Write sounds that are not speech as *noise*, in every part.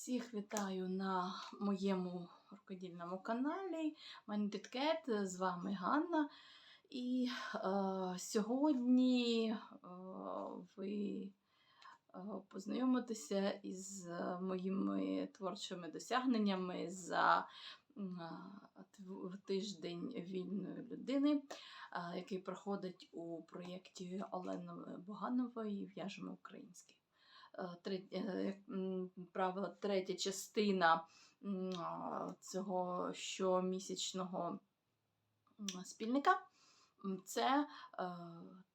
Всіх вітаю на моєму рукодільному каналі Minded з вами Ганна. І е, сьогодні е, ви е, познайомитеся із моїми творчими досягненнями за е, тиждень вільної людини, е, який проходить у проєкті Олени Боганової В'яжемо українське. Е, е, правило, третя частина цього щомісячного спільника. Це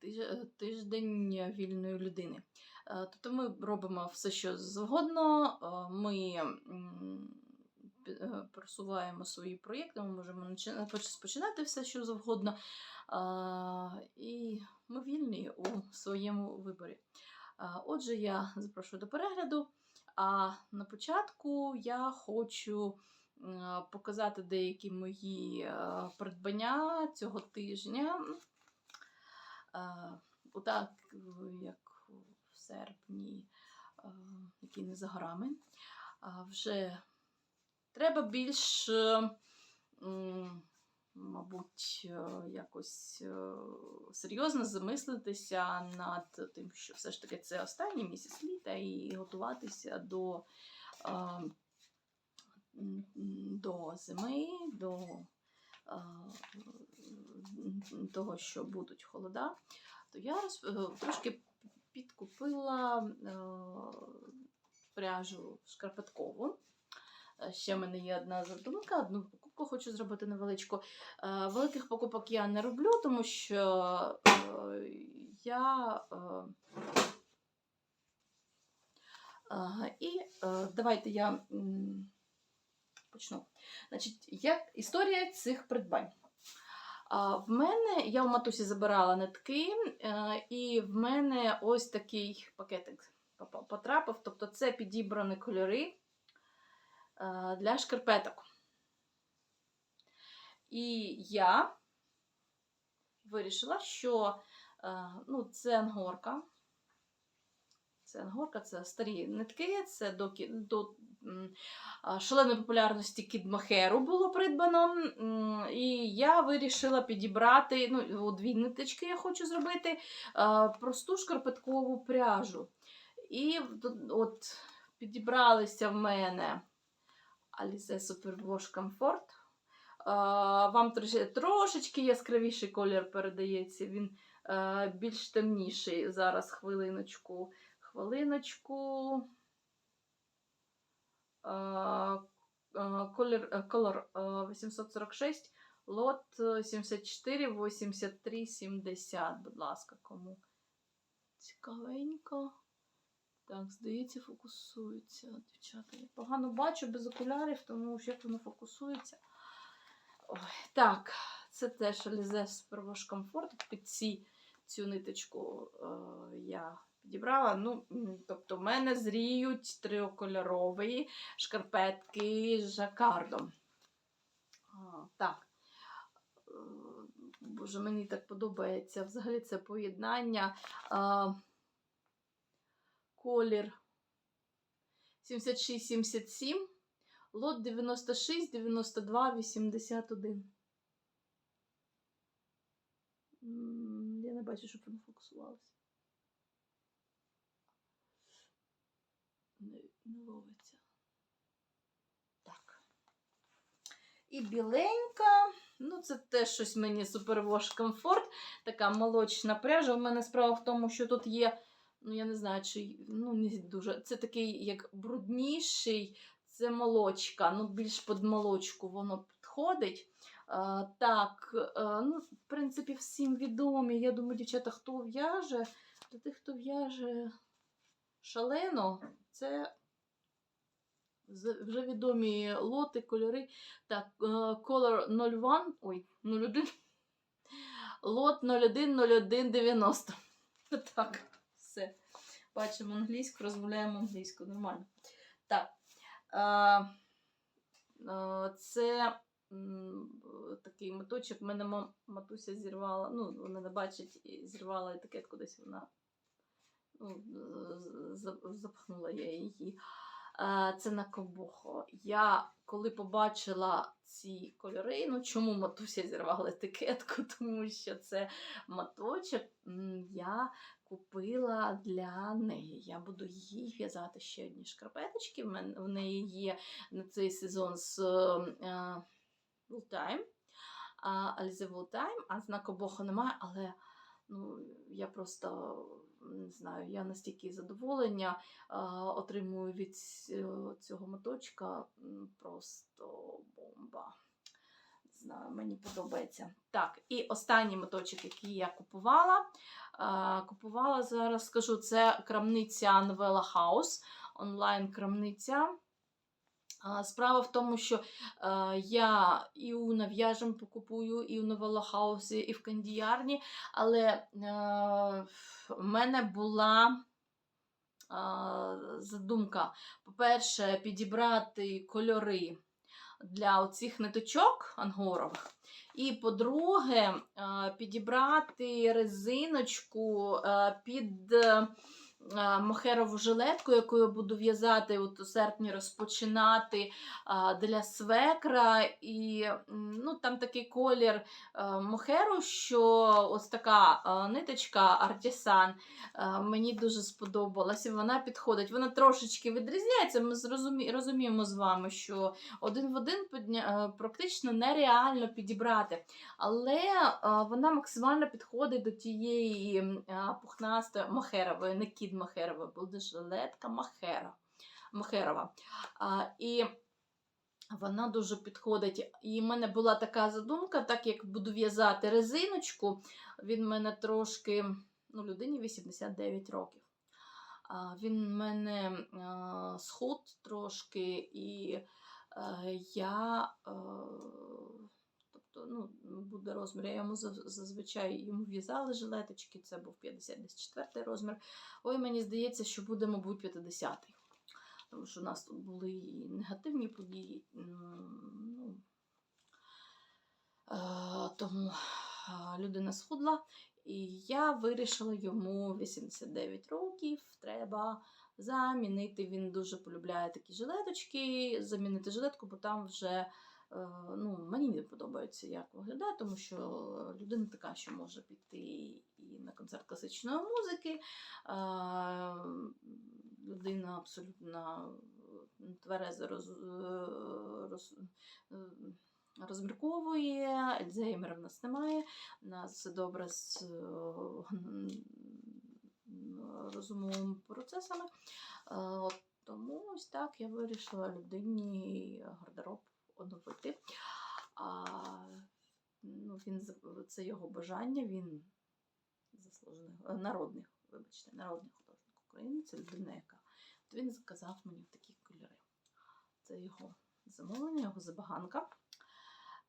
е, тиждень вільної людини. Тобто ми робимо все, що завгодно. е, Ми просуваємо свої проєкти, ми можемо починати все, що завгодно. І ми вільні у своєму виборі. Отже, я запрошую до перегляду. А на початку я хочу показати деякі мої придбання цього тижня. Отак, як в серпні, який не за горами. Вже треба більш, мабуть, е, якось е, серйозно замислитися над тим, що все ж таки це останній місяць літа, і готуватися до, е, до зими, до того, що будуть холода, то я трошки підкупила пряжу шкарпеткову. Ще в мене є одна задумка, одну покупку хочу зробити невеличку. Е, Великих покупок я не роблю, тому що е, я. е, І давайте я почну. Значить, як історія цих придбань. В мене я у матусі забирала нитки, і в мене ось такий пакетик потрапив. Тобто це підібрані кольори для шкарпеток. І я вирішила, що е, ну, це ангорка. Це ангорка, це старі нитки, це до, до шаленої популярності кідмахеру було придбано. І я вирішила підібрати ну, дві ниточки я хочу зробити е, просту шкарпеткову пряжу. І от підібралися в мене Alize Superwash Comfort. Вам трошечки яскравіший колір передається, він е, більш темніший. Зараз хвилиночку. Хвилиночку. Колір, е, колор е, 846, лот е, 74, 83, 70. Будь ласка, кому цікавенько. Так, здається, фокусується. Дівчата, я погано бачу без окулярів, тому як воно фокусується. Ой, так, це теж Alize Superwash Comfort. Під ці, цю ниточку е, я підібрала. Ну, тобто, в мене зріють трикольорові шкарпетки з жакардом. А, так. Е, Боже, мені так подобається. Взагалі це поєднання. А, колір 76-77, лот 96, 92, 81. Я не бачу, щоб воно фокусувалося. Не, не ловиться. Так. І біленька. Ну, це теж щось мені супервош комфорт. Така молочна пряжа. У мене справа в тому, що тут є ну я не знаю, чи ну не дуже. Це такий як брудніший, це молочка. Ну, більш під молочку воно підходить. А, так, а, ну, в принципі, всім відомі. Я думаю, дівчата, хто в'яже, для тих, хто в'яже шалено, це вже відомі лоти, кольори. Так, е, Color 01, ой, 01, лот 01 01 90. Так. Все. Бачимо англійську, розмовляємо англійську. Нормально. А, а, це такий моточок. В мене матуся зірвала. Ну, вона не бачить, зірвала етикетку десь вона. Ну, з- з- запхнула я її. Е, Це на кобухо. Я коли побачила ці кольори, ну чому матуся зірвала етикетку, *laughs* тому що це маточок, я купила для неї. Я буду їй в'язати ще одні шкарпеточки. В неї є на цей сезон з е, а Alize Time, а знаку Бога немає, але ну, я просто не знаю, я настільки задоволення а, отримую від цього моточка. Просто бомба. Не знаю, мені подобається. Так, і останній моточок, який я купувала. А, купувала зараз, скажу, це крамниця Novella House, онлайн-крамниця. Справа в тому, що е, я і у нав'яжем покупую, і у House, і в кандіярні, але е, в мене була е, задумка, по-перше, підібрати кольори для оцих ниточок ангорових. І по-друге, підібрати резиночку під мохерову жилетку, яку я буду в'язати у серпні розпочинати а, для свекра. І ну, там такий колір е, мохеру, що ось така е, ниточка артисан е, мені дуже сподобалася. Вона підходить. Вона трошечки відрізняється. Ми розуміємо з вами, що один в один е, практично нереально підібрати. Але е, вона максимально підходить до тієї е, пухнастої мохерової, не кід мохерової, буде жилетка мохера. Мохерова. А, і вона дуже підходить. І в мене була така задумка, так як буду в'язати резиночку, він мене трошки, ну, людині 89 років. А, він мене схуд трошки, і е, я. Е, Тобто, ну, буде розмір. Я йому зазвичай йому в'язали жилеточки, це був 54 розмір. Ой, мені здається, що буде, мабуть, 50 тому що у нас тут були і негативні події. Ну, е, тому е, людина схудла, і я вирішила йому 89 років. Треба замінити. Він дуже полюбляє такі жилеточки, замінити жилетку, бо там вже. Е, Ну, мені не подобається, як виглядає, тому що людина така, що може піти і на концерт класичної музики. Е, людина абсолютно е, тверезо роз, роз, розмірковує, Альцгеймера в нас немає, у нас все добре з розумовими процесами. От, тому ось так я вирішила людині гардероб оновити. А, ну, він, це його бажання, він заслужений, е, народний, вибачте, народний художник України, це людина, яка. От він заказав мені такі кольори. Це його замовлення, його забаганка.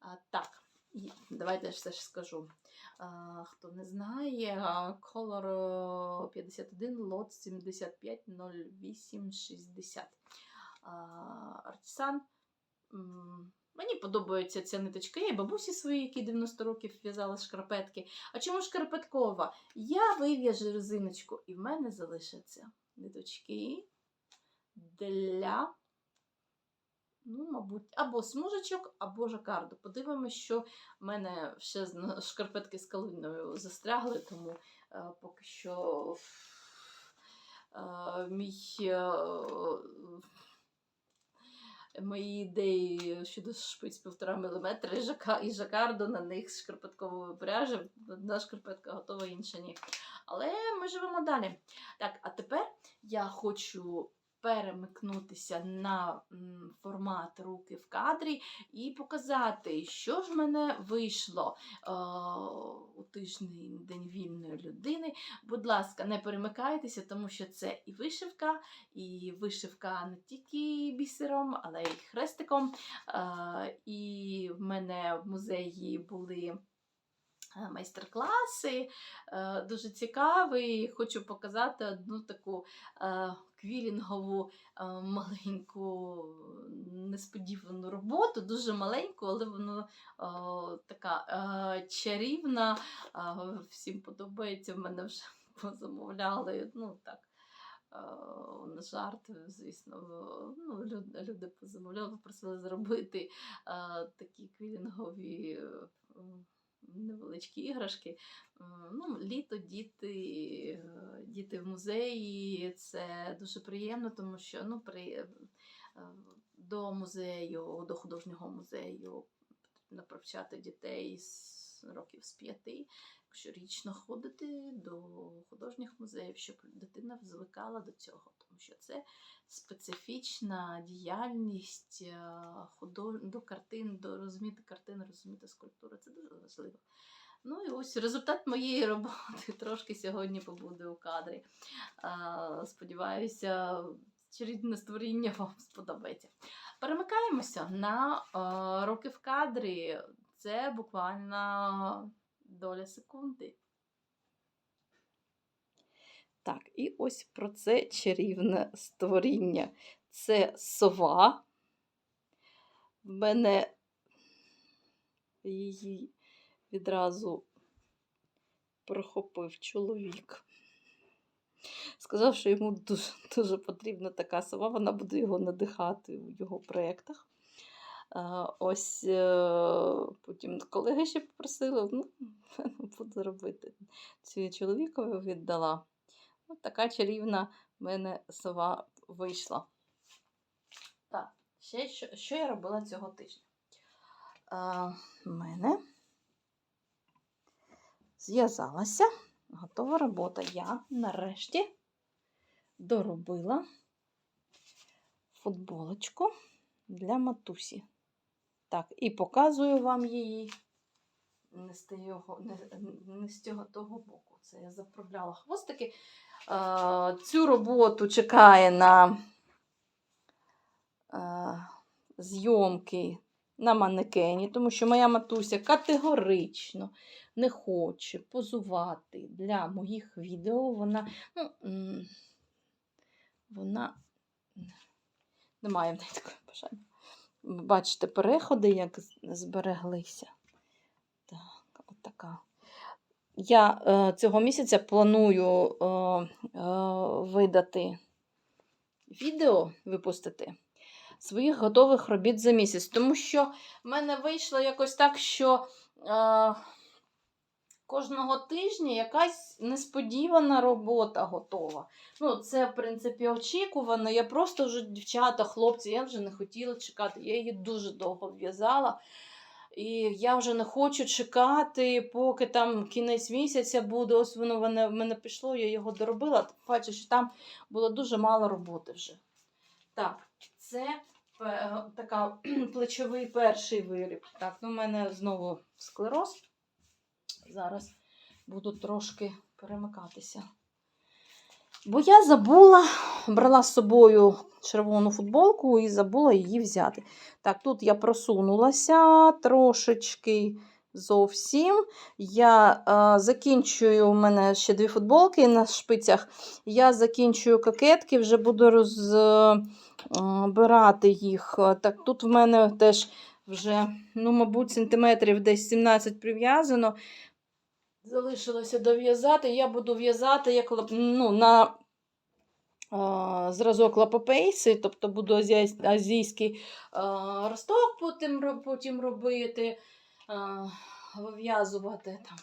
А, так, і давайте я все ж скажу. А, хто не знає, а, колор е, 51, лот 750860. А, Артисан. Мені подобається ця ниточка. Я і бабусі свої, які 90 років в'язала шкарпетки. А чому шкарпеткова? Я вив'яжу резиночку, і в мене залишаться ниточки для, ну, мабуть, або смужечок, або жакарду. Подивимось, що в мене ще шкарпетки з калиною застрягли, тому е, поки що е, мій. е, Мої ідеї щодо шпиць півтора міліметра і, жака, і жакарду на них з шкарпеткової пряжі. Одна шкарпетка готова, інша ні. Але ми живемо далі. Так, а тепер я хочу перемикнутися на формат руки в кадрі і показати, що ж в мене вийшло е, у тиждень День вільної людини. Будь ласка, не перемикайтеся, тому що це і вишивка, і вишивка не тільки бісером, але й хрестиком. Е, і в мене в музеї були е, майстер-класи, дуже цікавий. Хочу показати одну таку квілінгову е, маленьку несподівану роботу, дуже маленьку, але вона е, така е, чарівна. Е, всім подобається. В мене вже *laughs* позамовляли. Ну, так. на жарт, звісно, ну, люди позамовляли, попросили зробити такі квілінгові невеличкі іграшки. Ну, літо діти, е, діти в музеї це дуже приємно, тому що ну, при, е, до музею, до художнього музею потрібно привчати дітей з років з п'яти щорічно ходити до художніх музеїв, щоб дитина звикала до цього, тому що це специфічна діяльність е, худож... до картин, до розуміти картини, розуміти скульптури. Це дуже важливо. Ну і ось результат моєї роботи *laughs* трошки сьогодні побуде у кадрі. Сподіваюся, чарівне створіння вам сподобається. Перемикаємося на е, роки в кадрі. Це буквально доля секунди. Так, і ось про це чарівне створіння. Це сова. В мене її відразу прохопив чоловік. Сказав, що йому дуже, дуже потрібна така сова, вона буде його надихати у його проєктах. Ось е, потім колеги ще попросили, ну, *laughs* буду робити. Цю чоловікові віддала. Ось така чарівна в мене сова вийшла. Так, ще що, що я робила цього тижня? А, мене зв'язалася готова робота. Я нарешті доробила футболочку для матусі. Так, і показую вам її не з цього того боку. Це я заправляла хвостики. Е, цю роботу чекає на е, зйомки на манекені, тому що моя матуся категорично не хоче позувати для моїх відео. Вона, ну, вона не має в неї такого бажання. Бачите, переходи, як збереглися. Так, от така. Я е, цього місяця планую е, е, видати відео, випустити своїх готових робіт за місяць. Тому що в мене вийшло якось так, що е, кожного тижня якась несподівана робота готова. Ну, це, в принципі, очікувано. Я просто вже, дівчата, хлопці, я вже не хотіла чекати. Я її дуже довго в'язала. І я вже не хочу чекати, поки там кінець місяця буде. Ось воно в мене, пішло, я його доробила. Бачу, що там було дуже мало роботи вже. Так, це е, така *clears throat* плечовий перший виріб. Так, ну в мене знову склероз. Зараз буду трошки перемикатися. Бо я забула, брала з собою червону футболку і забула її взяти. Так, тут я просунулася трошечки зовсім. Я е, закінчую, у мене ще дві футболки на шпицях. Я закінчую кокетки, вже буду розбирати їх. Так, тут в мене теж вже, ну, мабуть, сантиметрів десь 17 прив'язано. Залишилося дов'язати. Я буду в'язати як ну, на а, зразок лапопейси, тобто буду азійський а, росток потім, потім робити, вив'язувати там.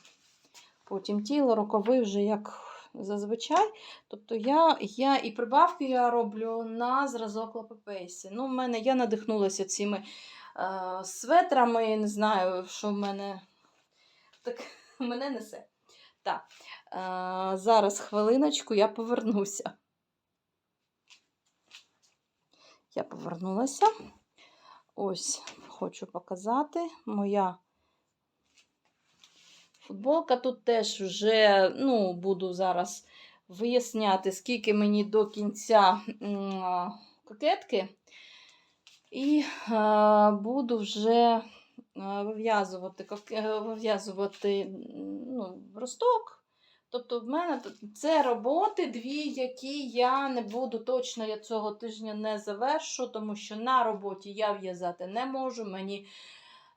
Потім тіло, рукави вже як зазвичай. Тобто я, я і прибавки я роблю на зразок лапопейси. Ну, в мене я надихнулася цими а, светрами, не знаю, що в мене так *laughs* мене несе. Так, а, зараз хвилиночку, я повернуся. Я повернулася. Ось хочу показати. Моя футболка тут теж вже, ну, буду зараз виясняти, скільки мені до кінця м, кокетки. І е, буду вже е, вив'язувати е, вив'язувати ну, росток. Тобто в мене це роботи дві, які я не буду точно я цього тижня не завершу, тому що на роботі я в'язати не можу. Мені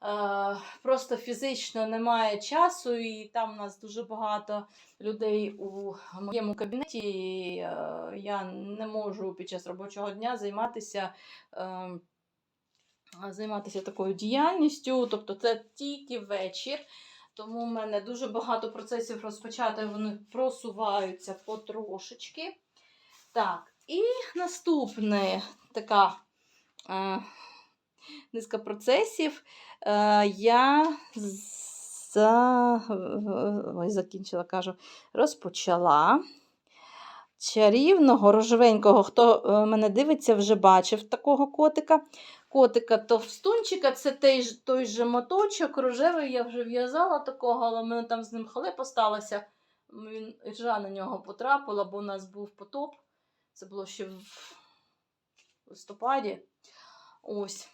е, просто фізично немає часу, і там у нас дуже багато людей у моєму кабінеті. І, е, я не можу під час робочого дня займатися. Е, Займатися такою діяльністю, тобто це тільки вечір. Тому в мене дуже багато процесів розпочато, і вони просуваються потрошечки. Так, і наступне така е, низка процесів. Е, я за... Ой, закінчила, кажу, розпочала. Чарівного, рожевенького, хто е, мене дивиться, вже бачив такого котика. Котика товстунчика, це той, той же моточок, рожевий я вже в'язала такого, але в мене там з ним халепа сталася. Він іржа на нього потрапила, бо у нас був потоп. Це було ще в листопаді. Ось.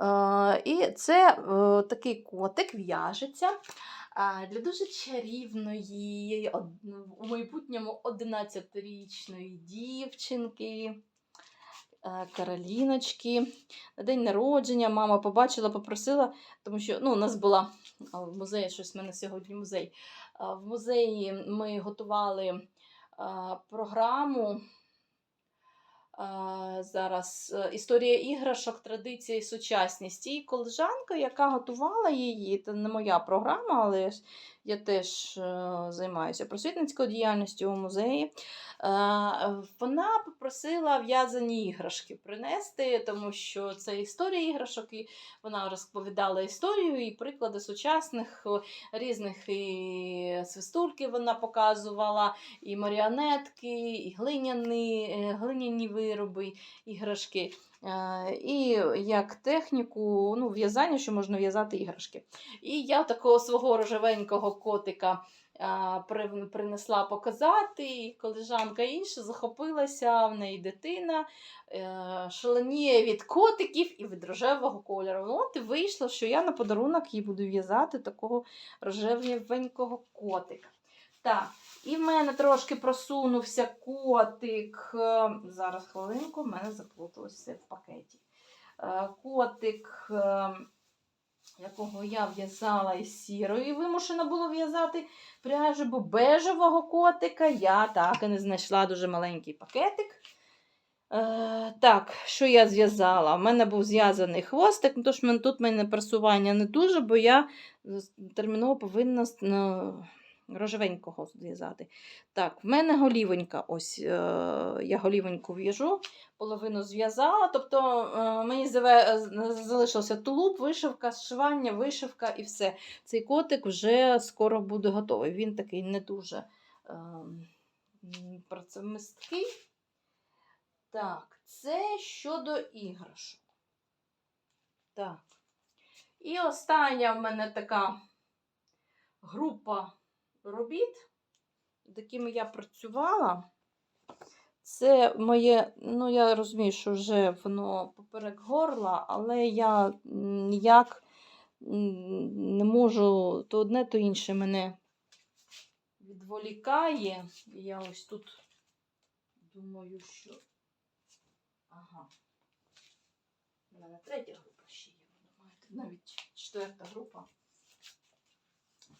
Е, і це е, такий котик в'яжеться е, для дуже чарівної, у майбутньому 11-річної дівчинки. Е, Кароліночки. На день народження мама побачила, попросила, тому що ну, у нас була в музеї, щось в мене сьогодні музей. В музеї ми готували програму. Зараз е, історія іграшок, традиція і сучасність. І колежанка, яка готувала її, це не моя програма, але я теж е, займаюся просвітницькою діяльністю у музеї. Е, Вона попросила в'язані іграшки принести, тому що це історія іграшок, і вона розповідала історію і приклади сучасних різних і свистульки вона показувала, і маріонетки, і глиняні, е, глиняні вироби, іграшки. Е, І як техніку ну, в'язання, що можна в'язати іграшки. І я такого свого рожевенького котика принесла показати, і колежанка інша захопилася, в неї дитина е, шаленіє від котиків і від рожевого кольору. Ну, от і вийшло, що я на подарунок їй буду в'язати такого рожевенького котика. Так, і в мене трошки просунувся котик. е, Зараз хвилинку, в мене заплуталося все в пакеті. Е, Котик, е, якого я в'язала із сірої, вимушена було в'язати пряжу, бо бежевого котика я так і не знайшла дуже маленький пакетик. Так, що я зв'язала? У мене був зв'язаний хвостик, тож тут в мене просування не дуже, бо я терміново повинна ну, рожевенького зв'язати. Так, в мене голівонька. Ось е, я голівоньку в'яжу, половину зв'язала. Тобто е, мені заве- залишився тулуб, вишивка, зшивання, вишивка і все. Цей котик вже скоро буде готовий. Він такий не дуже е, працемисткий. Так, це щодо іграшок. Так. І остання в мене така група робіт, з якими я працювала. Це моє, ну я розумію, що вже воно поперек горла, але я ніяк не можу то одне, то інше мене відволікає. І я ось тут думаю, що. Ага. У мене третя група ще є. Навіть четверта група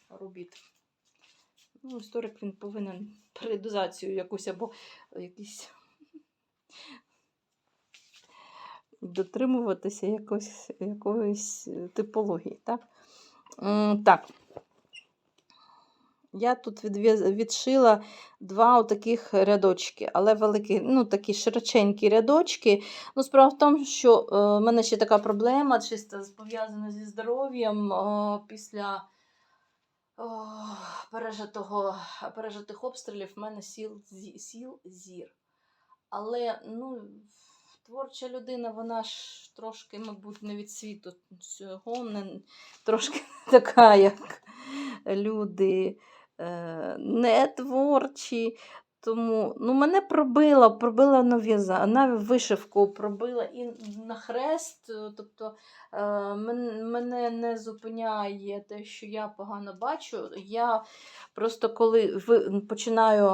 робіт. Ну, історик він повинен періодизацію якусь або якісь дотримуватися якось, якоїсь типології. Так? Так. Я тут відшила два отаких рядочки, але великі, ну такі широченькі рядочки. Ну, справа в тому, що е, в мене ще така проблема, чисто пов'язана зі здоров'ям е, після о, пережитого, пережитих обстрілів в мене сіл, сіл зір. Але ну, творча людина, вона ж трошки, мабуть, не від світу цього, не, трошки така, як люди е, не творчі. Тому ну, мене пробила на в'яза, на вишивку, пробила і на хрест. е, Тобто е, мене не зупиняє те, що я погано бачу. Я просто коли починаю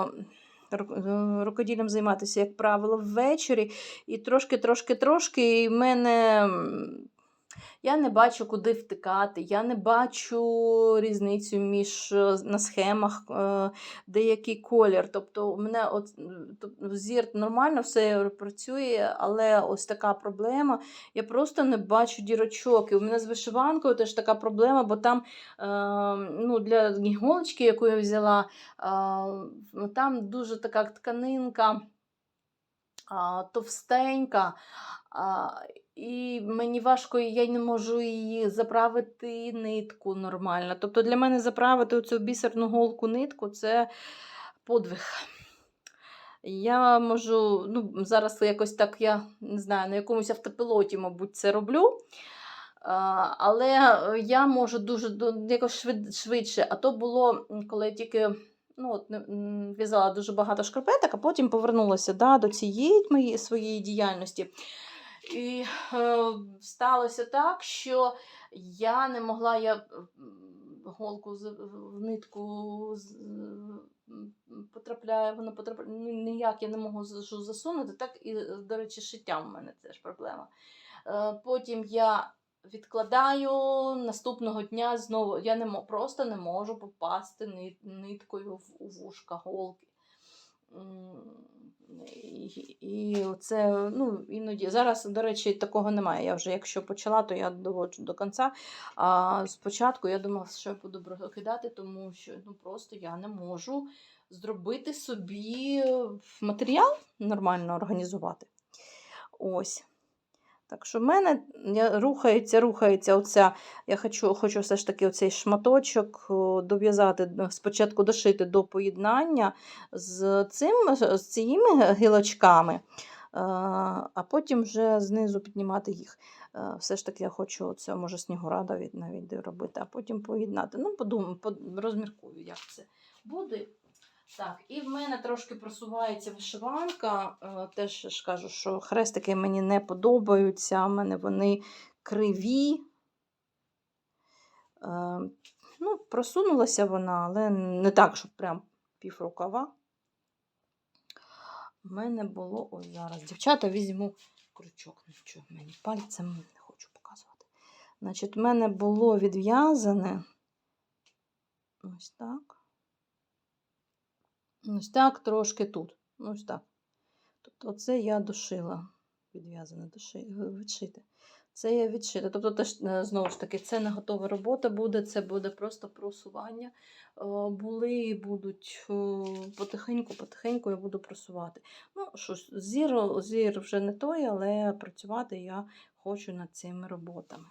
е, рукоділлям займатися, як правило, ввечері, і трошки, трошки, трошки, і мене. Я не бачу, куди втикати, я не бачу різницю між е, на схемах е, деякий колір. Тобто, у мене от, зір нормально все працює, але ось така проблема. Я просто не бачу дірочок. І у мене з вишиванкою теж така проблема, бо там е, ну, для іголочки, яку я взяла, е, там дуже така тканинка товстенька. А, і мені важко, я не можу її заправити нитку нормально. Тобто для мене заправити оцю бісерну голку нитку це подвиг. Я можу, ну, зараз якось так, я не знаю, на якомусь автопілоті, мабуть, це роблю. Але я можу дуже якось швидше. А то було, коли я тільки ну, от, в'язала дуже багато шкарпеток, а потім повернулася да, до цієї моєї своєї діяльності. І е, сталося так, що я не могла, я голку з- в нитку потрапляє, воно потрапляє, ніяк я не можу засунути, так і, до речі, шиттям в мене теж проблема. Е, Потім я відкладаю наступного дня знову. Я не просто не можу попасти ниткою в у вушка голки. І, це, ну, іноді. Зараз, до речі, такого немає. Я вже якщо почала, то я доводжу до кінця. А спочатку я думала, що я буду прокидати, тому що ну, просто я не можу зробити собі матеріал нормально організувати. Ось. Так що в мене рухається, рухається оця. Я хочу, хочу все ж таки оцей шматочок дов'язати, спочатку дошити до поєднання з, цим, з цими гілочками, е, а потім вже знизу піднімати їх. Е, Все ж таки я хочу це, може, снігурада навіть робити, а потім поєднати. Ну, подумаю, розміркую, як це буде. Так, і в мене трошки просувається вишиванка. Е, Теж ж кажу, що хрестики мені не подобаються, в мене вони криві. Е, Ну, просунулася вона, але не так, щоб прям пів рукава. У мене було ось зараз. Дівчата, візьму крючок. Що мені пальцем не хочу показувати. Значить, в мене було відв'язане ось так. Ось так трошки тут. Ось так. Тобто, оце я дошила. Відв'язане доши, відшите. Це я відшита. Тобто, теж, е, знову ж таки, це не готова робота буде, це буде просто просування. Е, Були і будуть е, потихеньку-потихеньку я буду просувати. Ну, що ж, зір, зір вже не той, але працювати я хочу над цими роботами.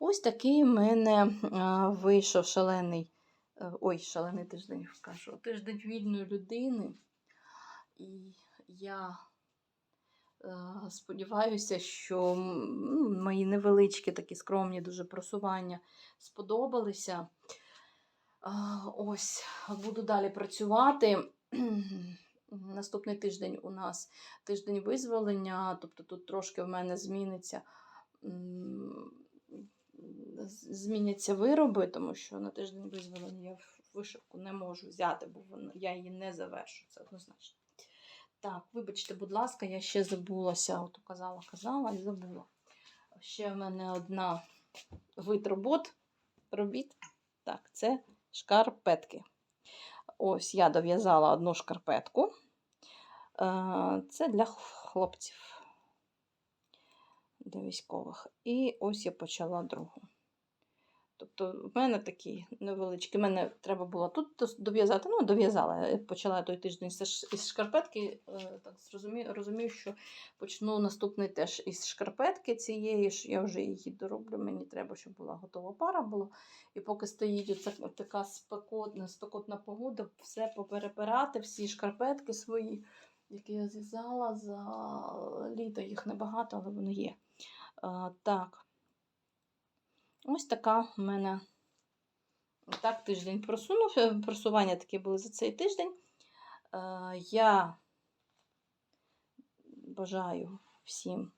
Ось такий в мене е, вийшов шалений Е, Ой, шалений тиждень кажу. Тиждень вільної людини. І я е, сподіваюся, що ну, мої невеличкі такі скромні дуже просування сподобалися. Ось, буду далі працювати. *clears throat* Наступний тиждень у нас тиждень визволення, тобто тут трошки в мене зміниться. Зміняться вироби, тому що на тиждень визволення я вишивку не можу взяти, бо я її не завершу, це однозначно. Так, вибачте, будь ласка, я ще забулася, от казала, казала і забула. Ще в мене одна вид робот, робіт. Так, це шкарпетки. Ось я дов'язала одну шкарпетку. Е, Це для хлопців, для військових. І ось я почала другу. Тобто, в мене такі невеличкі. Мене треба було тут дов'язати. Ну, дов'язала. Я почала той тиждень із шкарпетки. е, Так зрозумію, розумію, що почну наступний теж із шкарпетки цієї. Я вже її дороблю. Мені треба, щоб була готова пара була. І поки стоїть оця така спекотна, спекотна погода, все поперепирати, всі шкарпетки свої, які я зв'язала за літо. Їх небагато, але вони є. А, так. Ось така в мене так тиждень просунув. е, Просування такі були за цей тиждень. Е, Я бажаю всім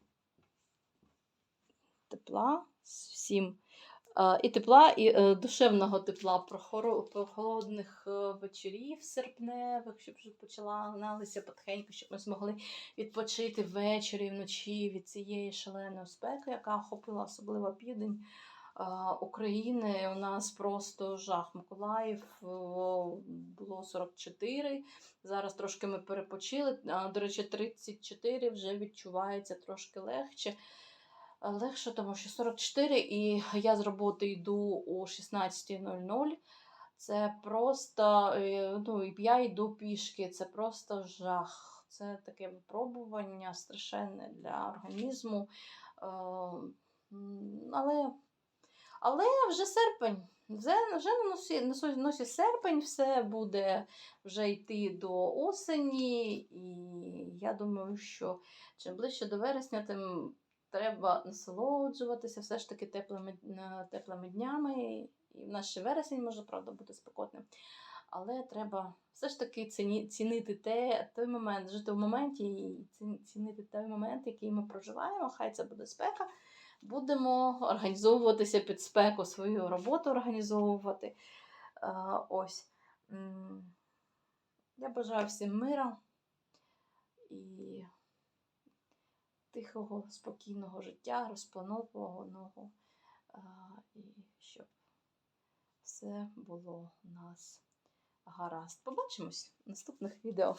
тепла, всім Е, І тепла, і душевного тепла, прохолодних вечорів серпневих, щоб вже починалися потихеньку, щоб ми змогли відпочити ввечері, вночі від цієї шаленої спеки, яка охопила особливо південь України. У нас просто жах. Миколаїв було 44. Зараз трошки ми перепочили. До речі, 34 вже відчувається трошки легше. Легше, тому що 44, і я з роботи йду о 16.00. Це просто, е, ну, я йду пішки, це просто жах. Це таке випробування страшенне для організму. Але, але вже серпень. Вже, вже на носі, на носі серпень, все буде вже йти до осені, і я думаю, що чим ближче до вересня, тим треба насолоджуватися все ж таки теплими, е, теплими днями. І в нас ще вересень може, правда, бути спекотним. Але треба все ж таки цінити те, той момент, жити в моменті і цінити той момент, який ми проживаємо. Хай це буде спека. Будемо організовуватися під спеку, свою роботу організовувати. Е, ось. Я бажаю всім мира і тихого, спокійного життя, розпланованого, а, і щоб все було у нас гаразд. Побачимось в наступних відео.